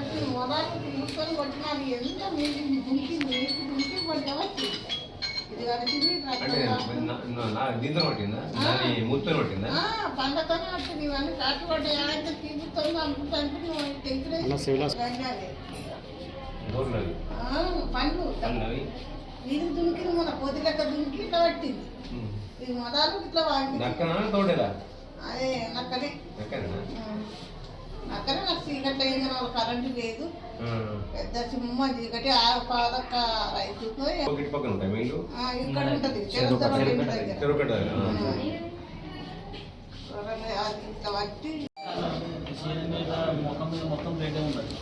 కలిసి మొదలు తీసుకొని కొట్టినాను ఎంత మీకు దుంకి మీకు దుంకి కొట్టావా? ఇది కలిసింది ఇవన్నీ కాటు కొట్టే ఏదైతే తీసుకొని అనుకుంటాను నువ్వు తెలిసిన నీరు దుంకింది మన పొద్దు లెక్క ఇట్లా పట్టింది. ఇది మొదలు ఇట్లా అదే నక్కనే చీకట్లో అయింది వాళ్ళ కరెంటు లేదు. పెద్ద చీకటి ఆ వీళ్ళు ఆ, ఇక్కడ ఉంటది. పట్టి శరీరం మీద మొత్తం రేటే ఉన్నది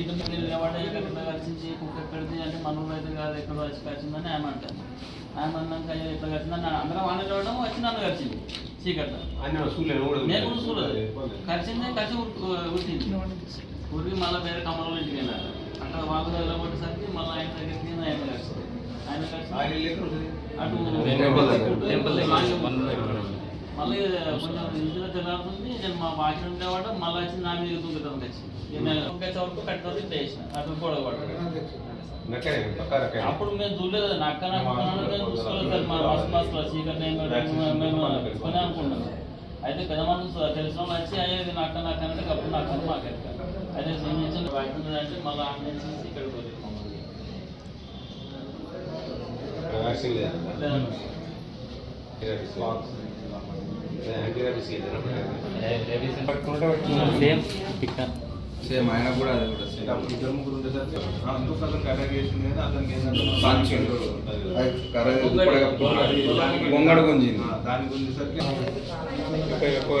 ఇంటి నిలబడి కలిసి కుక్క ఎక్కడిది అంటే మన ఊళ్ళో అయితే కాదు ఎక్కడ వచ్చి కలిసిందని ఆమె అంటారు. అన్నాక అయ్యో ఇట్లా కలిసిందని అందరం వాడిని చూడడం వచ్చి నన్ను కలిసింది చీకట్లో నేను కూడా చూడలేదు కలిసిందే కలిసి ఉట్టింది ఉరికి మళ్ళీ వేరే కమలంలో ఇంటికి వెళ్ళాలి అక్కడ వాళ్ళు వెళ్ళబట్టేసరికి మళ్ళీ ఆయన దగ్గరికి ఆయన కలిసి ఆయన కలిసి అటు టెంపుల్ టెంపుల్ మళ్ళీ కొంచెం తెల్లారుతుంది నేను మా భాష ఉండేవాడు మళ్ళీ వచ్చి నా మీద దుంకుతుంది వచ్చి ఇంకొక వరకు వేసిన అటు రక్క అప్పుడు మేము చూడలేదు. మేము చూసుకోలేదు సార్. మా చీకటి ఏం కాదు, మేము కొని అనుకుంటాం అయితే పెద్ద మనుషులు తెలిసిన వాళ్ళు వచ్చి అయ్యే ఇది నక్క నక్క అంటే అప్పుడు నక్క అని మాకు. ఎరక. అయితే చేసి బయట అంటే మళ్ళీ ఆమె చేసి ఇక్కడికి పోయి మమ్మల్ని. సేమ్ సేమ్ ఆయన కూడా అది కూడా సేమ్ ఇద్దరు ముగ్గురు ఉండేసరికి ఇంకొక అతనికి అటాక్ చేసింది కానీ అతనికి ఏంటంటే గొంగడు గుంజింది ఆ, దానికి గుంజేసరికి ఎక్కువ ఎక్కువ